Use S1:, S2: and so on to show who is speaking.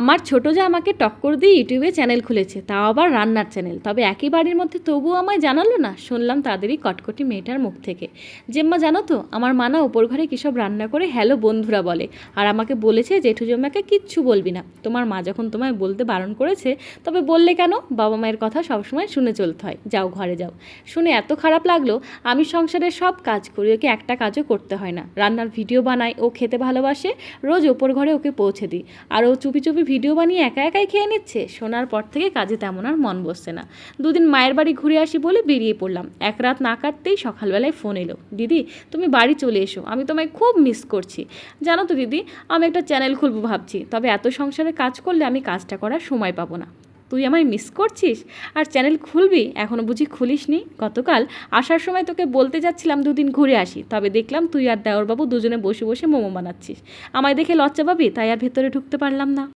S1: আমার ছোটো যা আমাকে টক্কর দিয়ে ইউটিউবে চ্যানেল খুলেছে, তাও আবার রান্নার চ্যানেল। তবে একই বাড়ির মধ্যে তবুও আমায় জানালো না? শুনলাম তাদেরই কটকটি মেয়েটার মুখ থেকে। জেম্মা, জানো তো, আমার মা না ওপর ঘরে কী সব রান্না করে হ্যালো বন্ধুরা বলে। আর আমাকে বলেছে জেঠু জম্মাকে কিচ্ছু বলবি না। তোমার মা যখন তোমায় বলতে বারণ করেছে, তবে বললে কেন? বাবা মায়ের কথা সবসময় শুনে চলতে হয়। যাও ঘরে যাও। শুনে এত খারাপ লাগল, আমি সংসারের সব কাজ করি, ওকে একটা কাজও করতে হয় না। রান্নার ভিডিও বানাই, ও খেতে ভালোবাসে, রোজ ওপর ঘরে ওকে পৌঁছে দিই। আর ও চুপি চুপি ভিডিও বানিয়ে একা একাই খেয়ে নিচ্ছে? শোনার পর থেকে কাজে তেমন আর মন বসছে না। দুদিন মায়ের বাড়ি ঘুরে আসি বলে বেরিয়ে পড়লাম। এক রাত না কাটতেই সকালবেলায় ফোন এলো, দিদি, তুমি বাড়ি চলে এসো, আমি তোমায় খুব মিস করছি। জানো তো দিদি, আমি একটা চ্যানেল খুলবো ভাবছি, তবে এত সংসারে কাজ করলে আমি কাজটা করার সময় পাবো না। তুই আমায় মিস করছিস? আর চ্যানেল খুলবি? এখনও বুঝি খুলিসনি? গতকাল আসার সময় তোকে বলতে যাচ্ছিলাম দুদিন ঘুরে আসি, তবে দেখলাম তুই আর দেওরবাবু দুজনে বসে বসে মোমো বানাচ্ছিস। আমায় দেখে লজ্জা পাবি, তাই আর ভেতরে ঢুকতে পারলাম না।